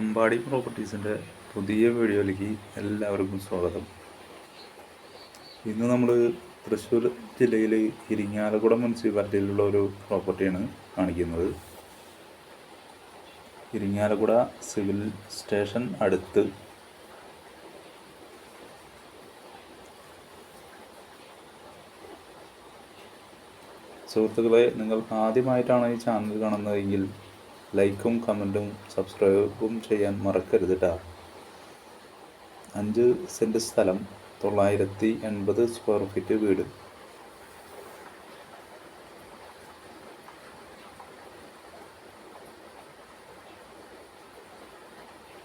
അമ്പാടി പ്രോപ്പർട്ടീസിന്റെ പുതിയ വീഡിയോയിലേക്ക് എല്ലാവർക്കും സ്വാഗതം. ഇന്ന് നമ്മൾ തൃശ്ശൂർ ജില്ലയിൽ ഇരിങ്ങാലക്കുട മുനിസിപ്പാലിറ്റിയിലുള്ള ഒരു പ്രോപ്പർട്ടിയാണ് കാണിക്കുന്നത്. ഇരിങ്ങാലക്കുട സിവിൽ സ്റ്റേഷൻ അടുത്ത്. സുഹൃത്തുക്കളെ നിങ്ങൾ ആദ്യമായിട്ടാണ് ഈ ചാനൽ കാണുന്നതെങ്കിൽ ലൈക്കും കമന്റും സബ്സ്ക്രൈബും ചെയ്യാൻ മറക്കരുത് അഞ്ച് സെന്റ് സ്ഥലം തൊള്ളായിരത്തി എൺപത് സ്ക്വയർ ഫീറ്റ് വീട്.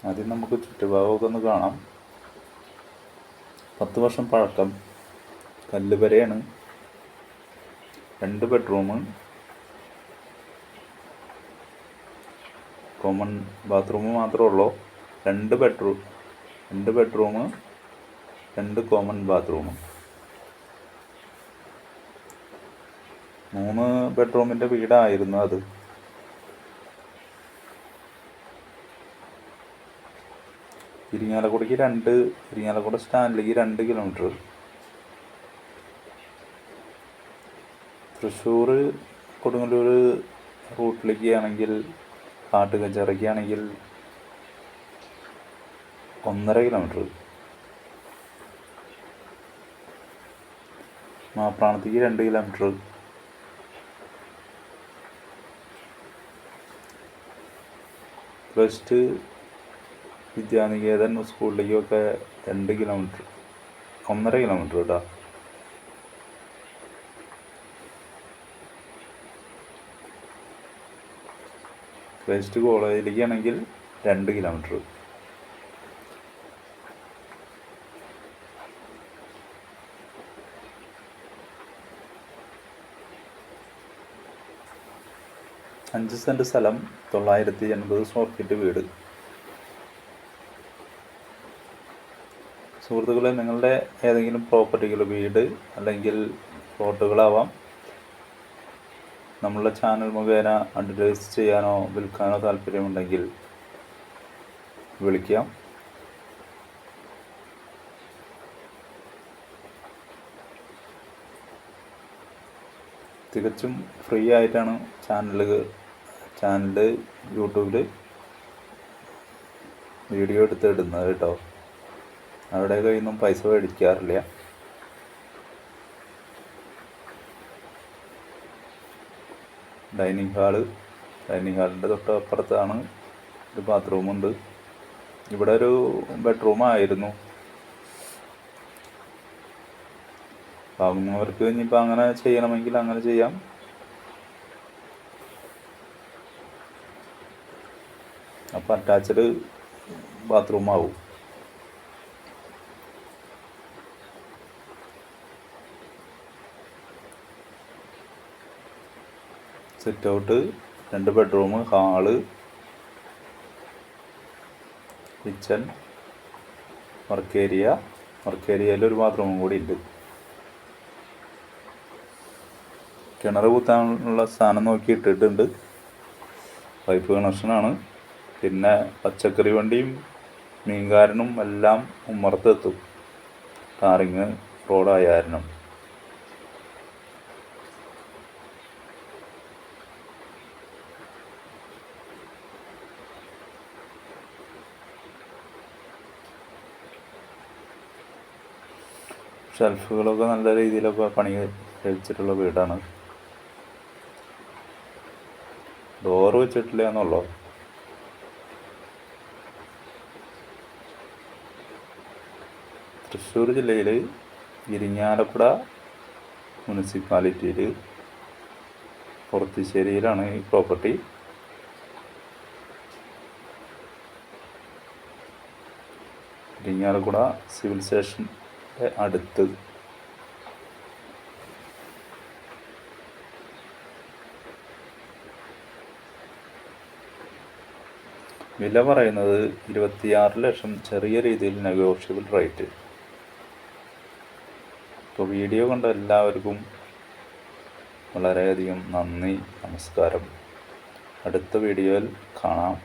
ആദ്യം നമുക്ക് ചുറ്റുഭാഗമൊക്കെ ഒന്ന് കാണാം. പത്ത് വർഷം പഴക്കം. കല്ലുവരെയാണ് രണ്ട് ബെഡ്റൂം കോമൺ ബാത്റൂം മാത്രമേ ഉള്ളൂ രണ്ട് ബെഡ്റൂം രണ്ട് ബെഡ്റൂം രണ്ട് കോമൺ ബാത്റൂം മൂന്ന് ബെഡ്റൂമിന്റെ വീടായിരുന്നു അത്. ഇരിങ്ങാലക്കുടയ്ക്ക് രണ്ട് ഇരിങ്ങാലക്കുട സ്റ്റാൻഡിലേക്ക് രണ്ട് കിലോമീറ്റർ തൃശ്ശൂർ കൊടുങ്ങല്ലൂർ റൂട്ടിലേക്ക് ആണെങ്കിൽ കാട്ടുകച്ചറയ്ക്ക് കച്ചറയ്ക്കാണെങ്കിൽ ഒന്നര കിലോമീറ്റർ മാപ്രാണത്തേക്ക് രണ്ട് കിലോമീറ്റർ പ്ലസ് ടു വിദ്യാനികേതൻ സ്കൂളിലേക്കൊക്കെ രണ്ട് കിലോമീറ്റർ ഒന്നര കിലോമീറ്റർ കേട്ടോ വെസ്റ്റ് കോളേജിലേക്കാണെങ്കിൽ രണ്ട് കിലോമീറ്റർ അഞ്ച് സെന്റ് സ്ഥലം തൊള്ളായിരത്തി എൺപത് സ്ക്വയർ ഫീറ്റ് വീട്. സുഹൃത്തുക്കളെ നിങ്ങളുടെ ഏതെങ്കിലും പ്രോപ്പർട്ടികൾ വീട് അല്ലെങ്കിൽ പ്ലോട്ടുകളാവാം നമ്മളുടെ ചാനൽ മുഖേന അഡ്വർടൈസ് ചെയ്യാനോ വിൽക്കാനോ താല്പര്യമുണ്ടെങ്കിൽ വിളിക്കാം. തികച്ചും ഫ്രീ ആയിട്ടാണ് ചാനൽ ചാനൽ യൂട്യൂബിൽ വീഡിയോ എടുത്ത് ഇടുന്നത് കേട്ടോ. അവിടെ കയ്യിൽ നിന്നും പൈസ മേടിക്കാറില്ല. Dining hall. ഡൈനിങ് ഹാളിന്റെ തൊട്ട് അപ്പുറത്താണ് ഒരു ബാത്റൂമുണ്ട് ഇവിടെ ഒരു ബെഡ്റൂം ആയിരുന്നു. വാങ്ങുന്നവർക്ക് ഇനിയിപ്പോൾ അങ്ങനെ ചെയ്യണമെങ്കിൽ അങ്ങനെ ചെയ്യാം. അപ്പോൾ അറ്റാച്ച്ഡ് ബാത്റൂം സിറ്റ് ഔട്ട് രണ്ട് bedroom hall kitchen work area. Work ഏരിയയിൽ ഒരു ബാത്റൂമും കൂടി ഉണ്ട്. കിണർ കുത്താനുള്ള സ്ഥാനം നോക്കി ഇട്ടിട്ടുണ്ട്. പൈപ്പ് കണക്ഷനാണ് പിന്നെ പച്ചക്കറി വണ്ടിയും മീൻകാരനും എല്ലാം ഉമ്മറത്തെത്തും ടാറിങ് റോഡായ ഷെൽഫുകളൊക്കെ നല്ല രീതിയിലൊക്കെ പണി കഴിച്ചിട്ടുള്ള വീടാണ്. ഡോർ വെച്ചിട്ടില്ല എന്നുള്ളോ തൃശ്ശൂർ ജില്ലയിൽ ഇരിങ്ങാലക്കുട മുനിസിപ്പാലിറ്റിയിൽ പുറത്തിശ്ശേരിയിലാണ് ഈ പ്രോപ്പർട്ടി. ഇരിങ്ങാലക്കുട സിവിൽ സ്റ്റേഷന്റെ അടുത്ത് വില പറയുന്നത് ഇരുപത്തിയാറ് ലക്ഷം ചെറിയ രീതിയിൽ നെഗോഷ്യബിൾ റേറ്റ് അപ്പോൾ വീഡിയോ കണ്ട എല്ലാവർക്കും വളരെയധികം നന്ദി നമസ്കാരം. അടുത്ത വീഡിയോയിൽ കാണാം.